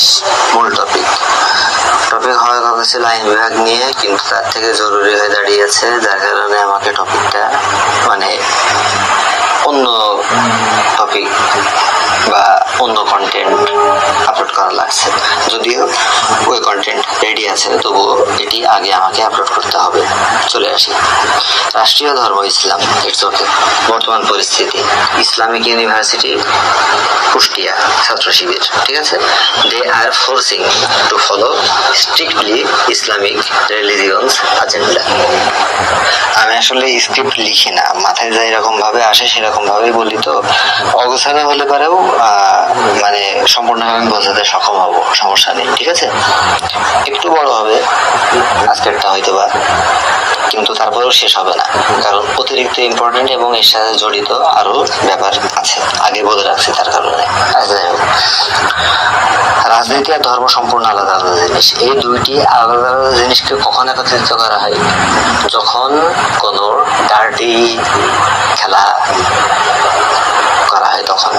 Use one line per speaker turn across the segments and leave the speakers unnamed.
জিনিস মূল topic topic হওয়ার কথা ছিল আইন বিভাগ নিয়ে, কিন্তু তার থেকে জরুরি হয়ে দাঁড়িয়েছে যার কারণে আমাকে টপিকটা মানে অন্য টপিক বা অন্য কন্টেন্ট আপলোড করা লাগছে। যদিও ওই কন্টেন্ট রেডি আছে, তবুও এটি আগে আমাকে আপলোড করতে হবে। চলে আসি। রাষ্ট্রীয় ধর্ম, ইসলাম ইটস ওকে বর্তমান পরিস্থিতি। ইসলামিক ইউনিভার্সিটি, কুষ্টিয়া ছাত্র শিবির, ঠিক আছে? They are forcing to follow strictly Islamic religions agenda আমি আসলে স্ক্রিপ্ট লিখি না। মাথায় যা এরকম ভাবে আসে, সেরকম ভাবেই বলি তো। অগোছালো হলে পারেও মানে সম্পূর্ণভাবে আমি বোঝাতে সক্ষম হব, সমস্যা নেই, ঠিক আছে? একটু বড় হবে, আজকেরটা হয়তো বা কিন্তু তারপরেও শেষ হবে না। কারণ অতিরিক্ত ইম্পর্টেন্ট এবং এর জড়িত আরও ব্যাপার আছে। আগে বলে রাখছি তার কারণে। রাজনীতি আর ধর্ম সম্পূর্ণ আলাদা আলাদা জিনিস। এই দুইটি আলাদা আলাদা জিনিসকে কখন একত্রিত করা হয়? যখন কোনো ডার্টি খেলা করা হয় তখন।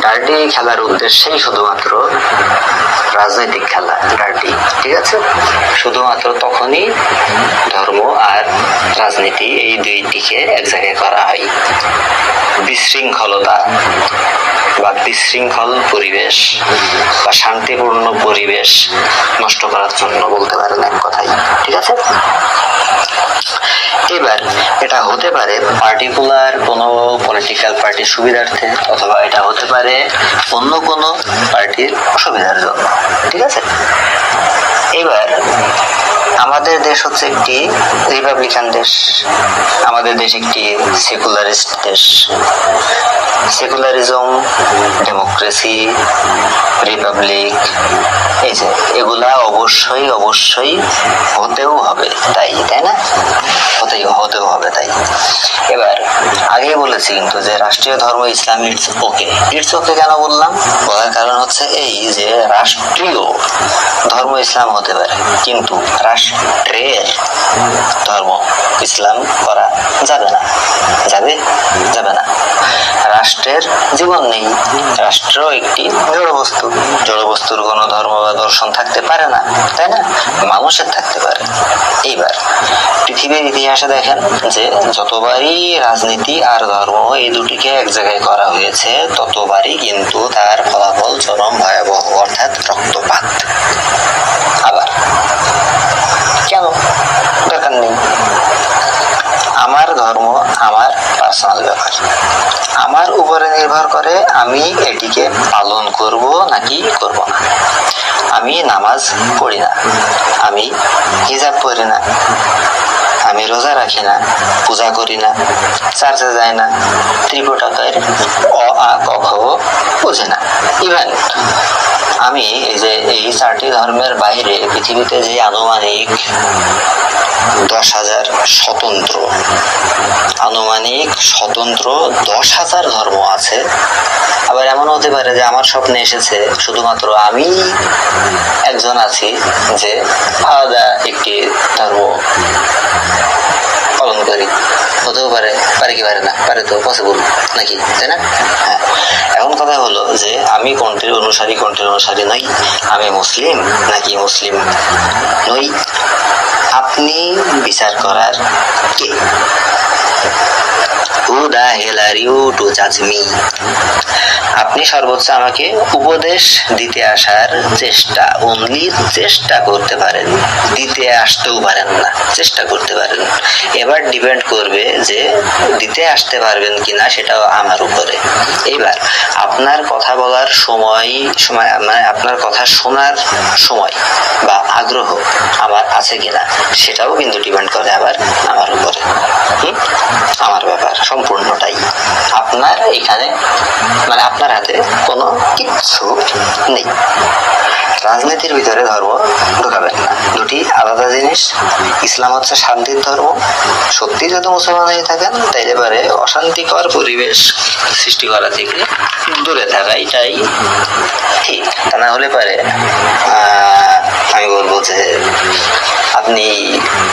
ডার্টি খেলার উদ্দেশ্যেই শুধুমাত্র রাজনৈতিক খেলা ডার্টি ঠিক আছে? শুধুমাত্র তখনই ধর্ম রাজনীতি এই দুইটিকে এক জায়গায় করা হয়। বিশৃঙ্খলতা বা বিশৃঙ্খল পরিবেশ বা শান্তিপূর্ণ পরিবেশ নষ্ট করার জন্য বলতে পারেন এক কথাই। ঠিক আছে? এবার এটা হতে পারে পার্টিকুলার কোনো পলিটিক্যাল পার্টির সুবিধার্থে অথবা এটা হতে পারে অন্য কোনো পার্টির অসুবিধার জন্য। ঠিক আছে? এবার আমাদের দেশ হচ্ছে একটি রিপাবলিকান দেশ। আমাদের দেশ একটি সেকুলারিস্ট দেশ। সেকুলারিজম, ডেমোক্রেসি, রিপাবলিক, এই যে এগুলা অবশ্যই অবশ্যই হতেও হবে, তাই তাই না? হতেই, হতেও হবে, তাই। এবার, আগেই বলেছি কিন্তু যে রাষ্ট্রীয় ধর্ম ইসলাম ইটস ওকে ইটস ওকে কেন বললাম? বলার কারণ হচ্ছে এই যে রাষ্ট্রীয় ধর্ম ইসলাম হতে পারে, কিন্তু ধর্ম, ইসলাম করা যাবে না। যাবে? যাবে না। রাষ্ট্রের জীবন নেই। রাষ্ট্র একটি জড় বস্তু। জড় বস্তুর কোনো ধর্ম বা দর্শন থাকতে পারে না, তাই না? মানুষের থাকতে পারে। এইবার, পৃথিবীর ইতিহাসে দেখেন যে যতবারই রাজনীতি আর ধর্ম এই দুটিকে এক জায়গায় করা হয়েছে, ততবারই কিন্তু তার ফলাফল চরম ভয়াবহ, অর্থাৎ রক্তপাত আবার কেন দরকার নেই আমার ধর্ম আমার পার্সোনাল ব্যাপার আমার উপরে নির্ভর করে আমি এটিকে পালন করব নাকি করব না আমি নামাজ পড়ি না আমি হিজাব পড়ি না আমি রোজা রাখি না পূজা করি না চার্চে যাই না ত্রিপুটাকের অ আ ক খ বোঝে না ইভেন আমি যে এই চারটি ধর্মের বাইরে পৃথিবীতে যে আনুমানিক দশ হাজার স্বতন্ত্র, আনুমানিক স্বতন্ত্র দশ হাজার ধর্ম আছে। আবার এমন হতে পারে যে আমার স্বপ্নে এসেছে শুধুমাত্র আমি একজন আছি যে আলাদা একটি ধর্ম। পালন করি হতেও পারে পারে কি পারে না, পারে তো পসিবল নাকি, তাই না? হ্যাঁ। এখন কথা হলো যে, আমি কোনটির অনুসারী কোনটির অনুসারী নই, আমি মুসলিম, নাকি মুসলিম নই? আপনি বিচার করার কে? হু দা টু জাজ মি আপনি সর্বোচ্চ আমাকে উপদেশ দিতে আসার চেষ্টা অনলি চেষ্টা করতে পারেন। দিতে আসতেও পারেন না, চেষ্টা করতে পারেন। এবার ডিপেন্ড করবে যে দিতে আসতে পারবেন কিনা সেটাও আমার উপরে। এবার, আপনার কথা বলার সময় সময় মানে আপনার কথা শোনার সময় বা আগ্রহ আমার আছে কিনা, সেটাও কিন্তু ডিপেন্ড করে আবার আমার উপরে? আমার ব্যাপার সম্পূর্ণটাই। আপনার এখানে মানে আপনার হাতে কোনো কিচ্ছু নেই। রাজনীতির ভিতরে ধর্ম ঢুকাবেন না। দুটি আলাদা জিনিস, ইসলাম হচ্ছে শান্তির ধর্ম। সত্যি যদি মুসলমান হয়ে থাকেন, তাইলে পারে অশান্তিকর পরিবেশ সৃষ্টি করা থেকে দূরে থাকা, এটাই ঠিক। তা না হলে পারে আমি বলব যে আপনি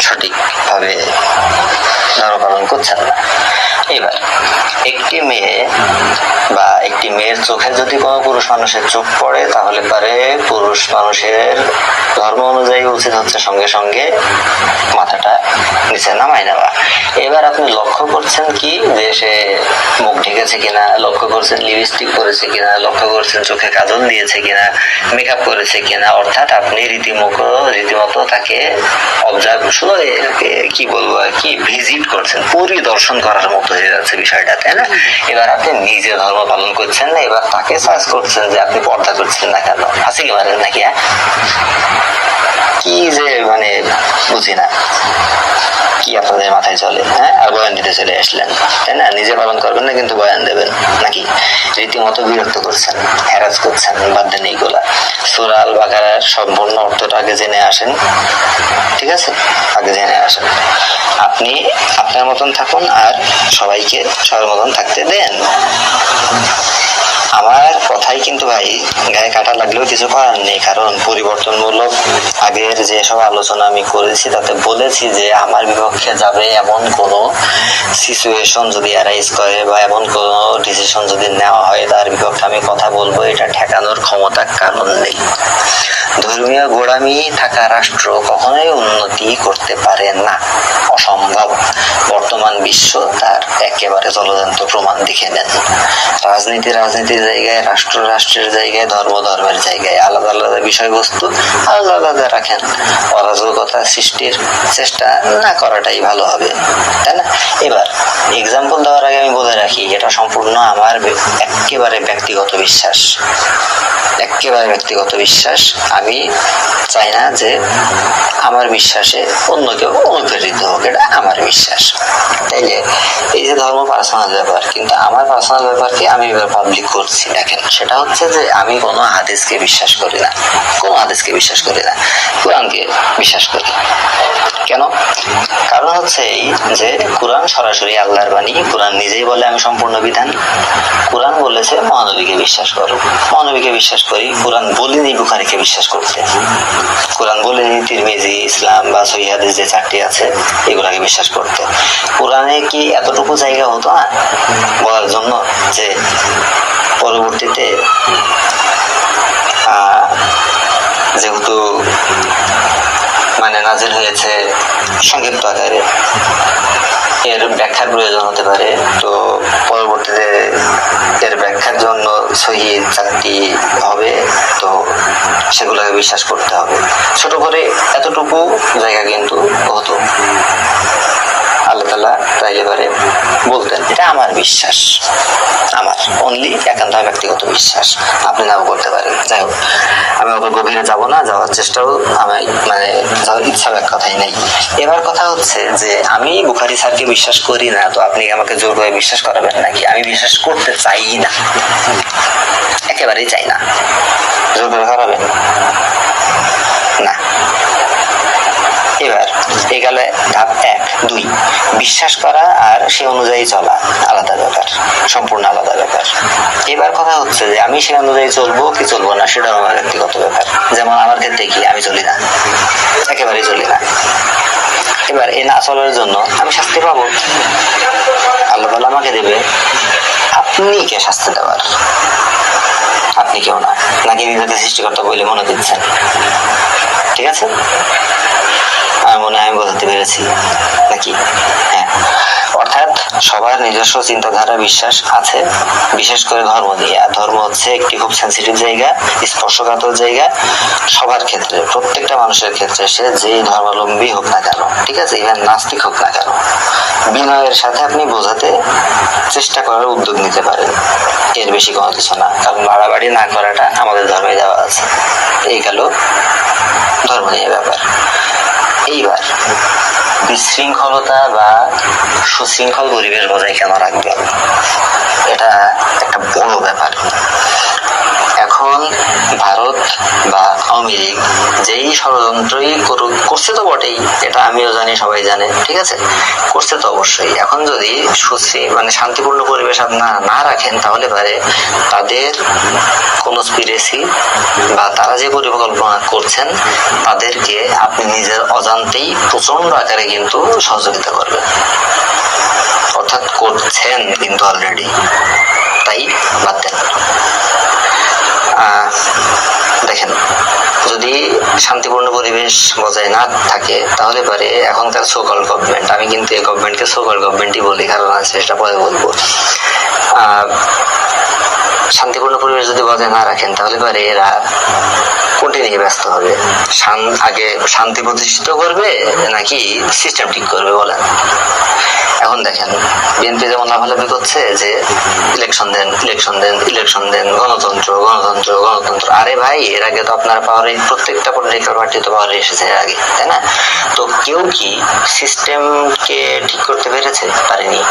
সঠিকভাবে ধর্ম পালন করছেন না। এবার, একটি মেয়ে বা একটি মেয়ের চোখে যদি কোনো পুরুষ মানুষের চোখ পড়ে, তাহলে পারে পুরুষ মানুষের ধর্ম অনুযায়ী উচিত হচ্ছে সঙ্গে সঙ্গে মাথাটা নিচে নামাই নেওয়া। এবার আপনি লক্ষ্য করছেন কি যে সে মুখ ঢেকেছে কিনা, লক্ষ্য করছেন লিপস্টিক করেছে কিনা, লক্ষ্য করছেন চোখে কাজল দিয়েছে কিনা মেকআপ করেছে কিনা, অর্থাৎ আপনি রীতিমতো রীতিমতো তাকে অবজার্ভ শুধু কি বলব আর কি ভিজিট করছেন। পরিদর্শন করার মতো হয়ে যাচ্ছে বিষয়টা তাই না? এবার আপনি নিজে ধর্ম পালন করছেন না এবার তাকে সার্চ করছেন যে আপনি পর্দা করছেন না কেন? হাসি কি মারেন নাকি হ্যাঁ? কি যে মানে বুঝি না। কি আপনাদের মাথায় চলে হ্যাঁ? আর বয়ান দিতে চলে আসলেন তাই না? নিজে পালন করবেন না কিন্তু বয়ান দেবেন নাকি? রীতিমতো বিরক্ত করছেন হ্যারাস করছেন বাদ দেন এইগুলা সুরাল বাকারার সম্পূর্ণ অর্থটা আগে জেনে আসেন ঠিক আছে? আগে জেনে আসেন। আপনি আপনার মতন থাকুন আর সবাইকে সবার মতন থাকতে দেন। আমার কথাই কিন্তু ভাই, গায়ে কাটা লাগলেও কিছু করার নেই, কারণ পরিবর্তনমূলক আগের যেসব আলোচনা আমি করেছি, তাতে বলেছি যে আমার বিপক্ষে যাবে এমন কোনো সিচুয়েশন যদি অ্যারাইজ করে বা এমন কোনো ডিসিশন যদি নেওয়া হয়, তার বিপক্ষে আমি কথা বলব, এটা ঠেকানোর ক্ষমতা কারণ নেই। ধর্মীয় গোড়ামি থাকা রাষ্ট্র কখনোই উন্নতি করতে পারে না, অসম্ভব। বর্তমান বিশ্ব তার একেবারে জলজান্ত প্রমাণ দেখে নেন। রাজনীতি রাজনীতি রাজনীতির জায়গায়, রাষ্ট্র, রাষ্ট্রের জায়গায়, ধর্ম, ধর্মের জায়গায় আলাদা আলাদা বিষয়বস্তু আলাদা আলাদা রাখেন। অরাজকতা সৃষ্টির চেষ্টা না করাটাই ভালো হবে, তাই না? এটা সম্পূর্ণ আমার একেবারে ব্যক্তিগত বিশ্বাস। একেবারে ব্যক্তিগত বিশ্বাস। আমি চাই না যে আমার বিশ্বাসে অন্য কেউ অনুপ্রেরিত হোক। এটা আমার বিশ্বাস। তাইলে এই যে ধর্ম পার্সোনাল ব্যাপার, কিন্তু আমার পার্সোনাল ব্যাপারকে আমি এবার পাবলিক করছি দেখেন সেটা হচ্ছে যে আমি কোনো হাদিসকে বিশ্বাস করি না। কোনো হাদিসকে বিশ্বাস করি না। কোরআনকে বিশ্বাস করি কেন? কারণ হচ্ছে এই যে কোরআন সরাসরি আল্লাহর বাণী, কোরআন নিজেই বলে আমি সম্পূর্ণ বিধান। কোরআন বলেছে, মহানবীকে বিশ্বাস করো। মহানবীকে বিশ্বাস করি, কোরআন বলিনি, বুখারিকে বিশ্বাস করতে। কোরআন বলিনি, তিরমিজি, ইসলাম বা সহিহাদিস যে চারটি আছে, এগুলাকে বিশ্বাস করতে। কোরআনে কি এতটুকু জায়গা হতো না বলার জন্য যে পরবর্তীতে যেহেতু মানে নাজিল হয়েছে সংক্ষিপ্ত আকারে ব্যাখ্যার প্রয়োজন হতে পারে। তো পরবর্তীতে এর ব্যাখ্যার জন্য সহি চাকরি হবে। তো সেগুলোকে বিশ্বাস করতে হবে। ছোট করে এতটুকু জায়গা কিন্তু হতো। আল্লাহ তালা বলতেন এটা আমার বিশ্বাস। আমার অনলি একান্ত ব্যক্তিগত বিশ্বাস। আপনি নাও করতে পারেন। যাই হোক আমি ওকে গভীরে যাব না যাওয়ার চেষ্টাও আমি মানে যাওয়ার ইচ্ছা এক কথাই নেই। এবার কথা হচ্ছে যে আমি বুখারি স্যারকে বিশ্বাস করি না তো আপনি আমাকে জোর করে বিশ্বাস করাবেন নাকি? আমি বিশ্বাস করতে চাই না। একেবারেই চাই না। জোর করে করাবেন না। এবার এই গেলে ধাপ এক, দুই। বিশ্বাস করা আর সে অনুযায়ী চলা, আলাদা ব্যাপার, সম্পূর্ণ আলাদা ব্যাপার। এবার কথা হচ্ছে যে আমি সে অনুযায়ী চলবো কি চলবো না, সেটাও আমার ব্যক্তিগত ব্যাপার। যেমন আমার ক্ষেত্রে কি, আমি চলি না। একেবারেই চলি না। এবার এই না চলার জন্য আমি শাস্তি পাবো। আল্লাহ আমাকে দেবে, আপনি কে শাস্তি দেওয়ার? আপনি কেউ না। নাকি নিজেকে সৃষ্টিকর্তা বলে মনে দিচ্ছেন ঠিক আছে? মনে হয় আমি বোঝাতে পেরেছি। নাকি? হ্যাঁ। অর্থাৎ সবার নিজস্ব চিন্তাধারা, বিশ্বাস আছে, বিশেষ করে ধর্ম নিয়ে আর ধর্ম হচ্ছে একটি খুব সেন্সিটিভ জায়গা, স্পর্শকাতর জায়গা সবার ক্ষেত্রে, প্রত্যেকটা মানুষের ক্ষেত্রে, সে যেই ধর্মাবলম্বী হোক না কেন, ঠিক আছে? ইভেন নাস্তিক হোক না কেন, বিনয়ের সাথে আপনি বোঝাতে চেষ্টা করার উদ্যোগ নিতে পারেন। এর বেশি কোনো কিছু না, কারণ বাড়াবাড়ি না করাটা আমাদের ধর্মে দেওয়া আছে। এই গেল ধর্ম নিয়ে ব্যাপার। এইবার। বিশৃঙ্খলতা বা সুশৃঙ্খল পরিবেশ বজায় কেন রাখবে? এটা একটা বড় ব্যাপার। এখন ভারত যেই ষড়যন্ত্রই করুক, করছে তো বটেই, এটা আমিও জানি, সবাই জানে, ঠিক আছে? করছে তো অবশ্যই। এখন যদি সুশ্রী মানে শান্তিপূর্ণ পরিবেশ আপনারা না রাখেন, তাহলে পারে তাদের কনস্পিরেসি বা তারা যে পরিকল্পনা করছেন, তাদেরকে আপনি নিজের অজান্তেই প্রচণ্ড আকারে কিন্তু সহযোগিতা করবেন। অর্থাৎ করছেন কিন্তু অলরেডি তাই বাদ দেন। শান্তিপূর্ণ পরিবেশ বজায় না থাকে, তাহলে পরে এখনকার সোকল গভর্নমেন্ট আমি কিন্তু এই গভর্নমেন্টকে সোকল গভর্নমেন্টই বলি, কারণ আছে সেটা পরে বলব। শান্তিপূর্ণ পরিবেশ যদি বজায় না রাখেন, তাহলে পরে এরা কোনটি নিয়ে ব্যস্ত হবে। আগে শান্তি প্রতিষ্ঠিত করবে নাকি সিস্টেম ঠিক করবে বলেন? এখন দেখেন বিএনপি যেমন লাফালাফি করছে যে ইলেকশন দেন ইলেকশন দেন ইলেকশন দেন, গণতন্ত্র গণতন্ত্র গণতন্ত্র। আরে ভাই, এর আগে তো আপনার পাওয়ারে প্রত্যেকটা পলিটিক্যাল পার্টি তো পাওয়ারে এসেছে এর আগে, তাই না? তো কেউ কি সিস্টেমকে ঠিক করতে পেরেছে? পারেনি।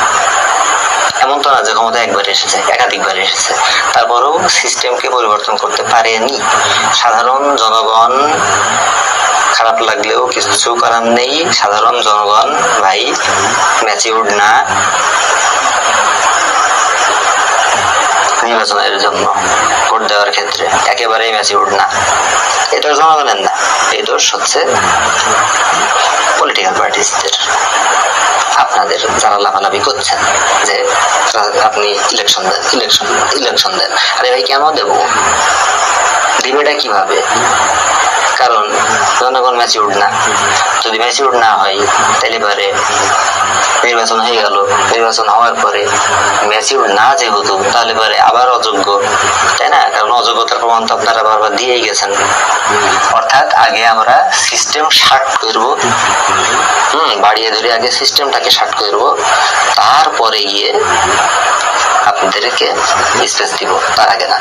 এমন তো ক্ষমতা একবার এসেছে, একাধিকবার এসেছে। তারপরেও সিস্টেমকে পরিবর্তন করতে পারেনি। সাধারণ জনগণ খারাপ লাগলেও কিছু করার নেই। সাধারণ জনগণ ভাই ম্যাচিউর্ড না। নির্বাচনের জন্য ভোট দেওয়ার ক্ষেত্রে একেবারেই ম্যাচিউর্ড না। এটা জনগণের না। এই দোষ হচ্ছে পলিটিক্যাল পার্টিসদের আপনাদের যারা লাভালাভি করছেন যে আপনি ইলেকশন দেন ইলেকশন ইলেকশন দেন। আরে ভাই, কেন দেবো? দিবেটা কীভাবে? কারণ জনগণ ম্যাচিউর্ড না। যদি ম্যাচিউর্ড না হয়, তাহলে পরে নির্বাচন হয়ে গেল। নির্বাচন হওয়ার পরে ম্যাচিউর্ড না যেহেতু, তাহলে পরে আবার অযোগ্য। তাই না? কারণ অযোগ্যতার প্রমাণ তো আপনারা বারবার দিয়েই গেছেন। অর্থাৎ আগে আমরা সিস্টেম শার্ট করব হুম, বাড়িয়ে ধরে আগে সিস্টেমটাকে শার্ট করব তারপরে গিয়ে আপনাদেরকে স্পেস দিব, তার আগে না।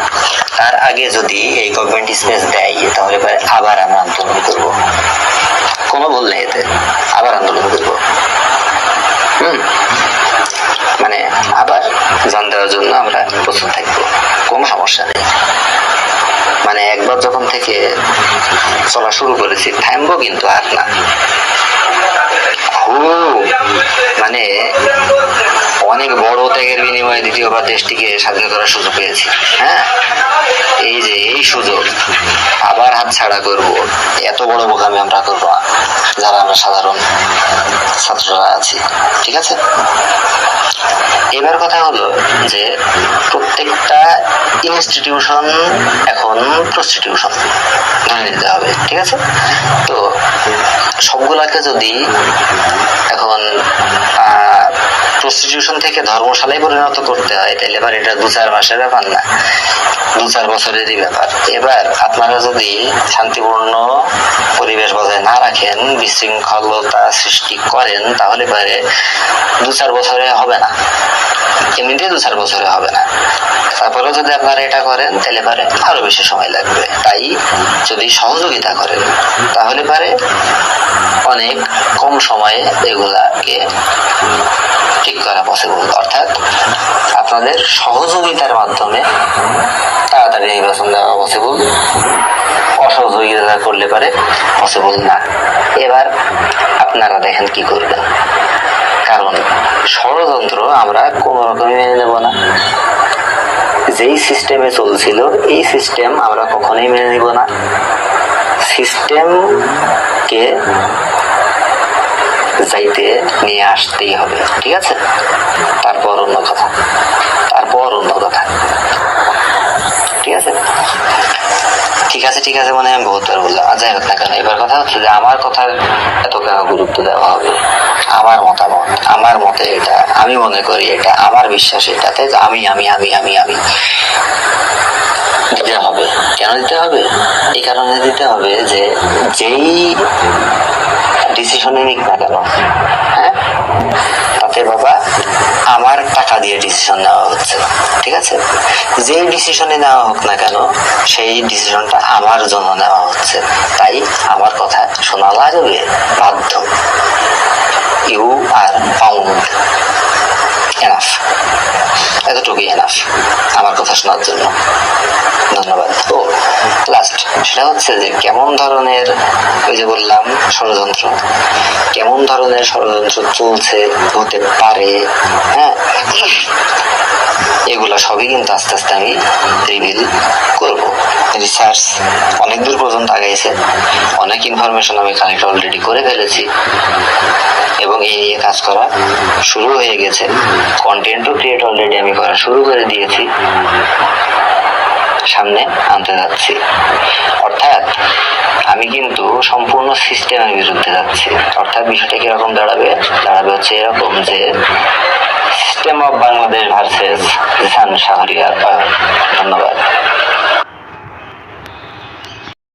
তার আগে যদি এই গভর্নমেন্ট স্পেস দেয়, তাহলে আবার আমরা আন্দোলন করব। কোনো বললে এতে। আবার আন্দোলন করব। হুম? মানে আবার জান দেওয়ার জন্য আমরা প্রস্তুত থাকব। কোনো সমস্যা নেই। মানে একবার যখন থেকে চলা শুরু করেছি, থামবো কিন্তু আর না। মানে অনেক বড় ত্যাগের বিনিময়ে দ্বিতীয়বার দেশটিকে স্বাধীন করার সুযোগ পেয়েছি হ্যাঁ? এই যে, এই সুযোগ আবার হাত ছাড়া করব, এত বড় বোকামি আমরা করব যারা আমরা সাধারণ ছাত্ররা আছি, ঠিক আছে? এবার কথা হলো যে প্রত্যেকটা ইনস্টিটিউশন এখন প্রস্টিটিউশন ধরে নিতে হবে, ঠিক আছে? তো সবগুলাকে যদি এখন প্রস্টিটিউশন থেকে ধর্মশালায় পরিণত করতে হয় তাহলে এবার এটা দু চার মাসের ব্যাপার না। দু চার বছরেরই ব্যাপার। এবার আপনারা যদি শান্তিপূর্ণ পরিবেশ বজায় না রাখেন, বিশৃঙ্খলতা সৃষ্টি করেন, তাহলে পারে দু চার বছরে হবে না। এমনিতেই দু চার বছরে হবে না। তারপরে যদি আপনারা এটা করেন তাহলে পারে আরও বেশি সময় লাগবে। তাই যদি সহযোগিতা করেন, তাহলে পারে অনেক কম সময়ে এগুলাকে ঠিক করা পসিবল অর্থাৎ আপনাদের সহযোগিতার মাধ্যমে তাড়াতাড়ি নির্বাচন দেওয়া পসিবল অসহযোগিতা করলে পারে পসিবল না। এবার আপনারা দেখেন কি করবেন। কারণ ষড়যন্ত্র আমরা কোনো রকমই মেনে নেব না। যেই সিস্টেমে চলছিল, এই সিস্টেম আমরা কখনোই মেনে নিব না। সিস্টেমকে যাইতে নিয়ে আসতেই হবে, ঠিক আছে? তারপর অন্য কথা, তারপর অন্য কথা, ঠিক আছে? ঠিক আছে ঠিক আছে মানে আমি বহুতবার বললাম। আর যাই হোক না কেন, এবার কথা হচ্ছে যে আমার কথার এত কেন গুরুত্ব দেওয়া হবে? আমার মতে এটা, আমি মনে করি এটা, আমার বিশ্বাস এটাতে আমি আমি আমি আমি আমি। দিতে হবে। কেন দিতে হবে? এই কারণে দিতে হবে যে যেই ডিসিশনে নিক না কেন হ্যাঁ? তাতে বাবা, আমার টাকা দিয়ে ডিসিশন নেওয়া হচ্ছে, ঠিক আছে? যেই ডিসিশনে নেওয়া হোক না কেন, সেই ডিসিশনটা আমার জন্য নেওয়া হচ্ছে। তাই আমার কথা শোনা লাগবে, বাধ্য। you are found এনাফ এতটুকুই এনাফ আমার কথা শোনার জন্য। ধন্যবাদ। ও লাস্ট সেটা হচ্ছে যে কেমন ধরনের, ওই যে বললাম, ষড়যন্ত্র। কেমন ধরনের ষড়যন্ত্র চলছে, হতে পারে হ্যাঁ? এগুলা সবই কিন্তু আস্তে আস্তে আমি রিভিল করব। রিসার্চ অনেক দূর পর্যন্ত আগাইছে। অনেক ইনফরমেশন আমি কালেক্ট অলরেডি করে ফেলেছি। এবং এই নিয়ে কাজ করা শুরু হয়ে গেছে। কন্টেন্টও ক্রিয়েট অলরেডি আমি করা শুরু করে দিয়েছি। সামনে আনতে যাচ্ছি। অর্থাৎ আমি কিন্তু সম্পূর্ণ সিস্টেমের বিরুদ্ধে যাচ্ছি। অর্থাৎ বিষয়টা কীরকম দাঁড়াবে? দাঁড়াবে হচ্ছে এরকম যে system of Bangladesh versus Shahriar